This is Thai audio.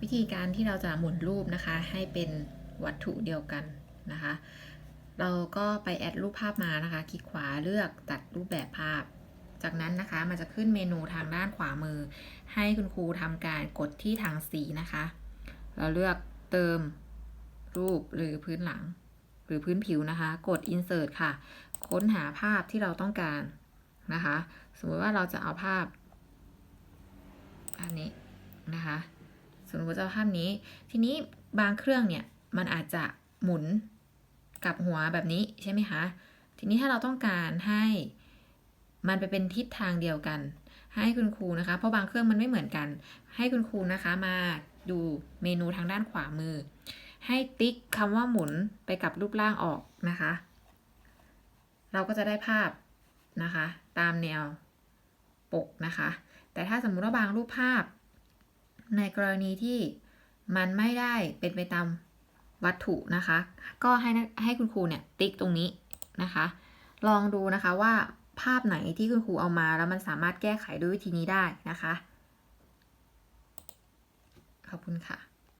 วิธีการที่เราจะหมุนรูปนะคะ ให้เป็นวัตถุเดียวกันนะคะ เราก็ไปแอดรูปภาพมานะคะ คลิกขวาเลือกตัดรูปแบบภาพ จากนั้นนะคะมันจะขึ้นเมนูทางด้านขวามือ ให้คุณครูทำการกดที่ทางสีนะคะ เราเลือกเติมรูปหรือพื้นหลัง หรือพื้นผิวนะคะ กด insert ค่ะ ค้นหาภาพที่เราต้องการนะคะ สมมติว่าเราจะเอาภาพ อันนี้นะคะ สมมติว่าจะเอาภาพนี้ ทีนี้บางเครื่องเนี่ยมันอาจจะหมุนกลับหัวแบบนี้ใช่ไหมคะ ทีนี้ถ้าเราต้องการให้มันไปเป็นทิศทางเดียวกัน ให้คุณครูนะคะ เพราะบางเครื่องมันไม่เหมือนกัน ให้คุณครูนะคะมาดูเมนูทางด้านขวามือ ให้ติ๊กคำว่าหมุนไปกับรูปร่างออกนะคะ เราก็จะได้ภาพนะคะ ตามแนวปกนะคะ แต่ถ้าสมมุติว่าบางรูปภาพ ในกรณีที่มันไม่ได้เป็นไปตามวัตถุนะคะ ก็ให้นักให้คุณครูเนี่ยติ๊กตรงนี้นะคะ ลองดูนะคะว่าภาพไหนที่คุณครูเอามาแล้วมันสามารถแก้ไขด้วยวิธีนี้ได้นะคะ ขอบคุณค่ะ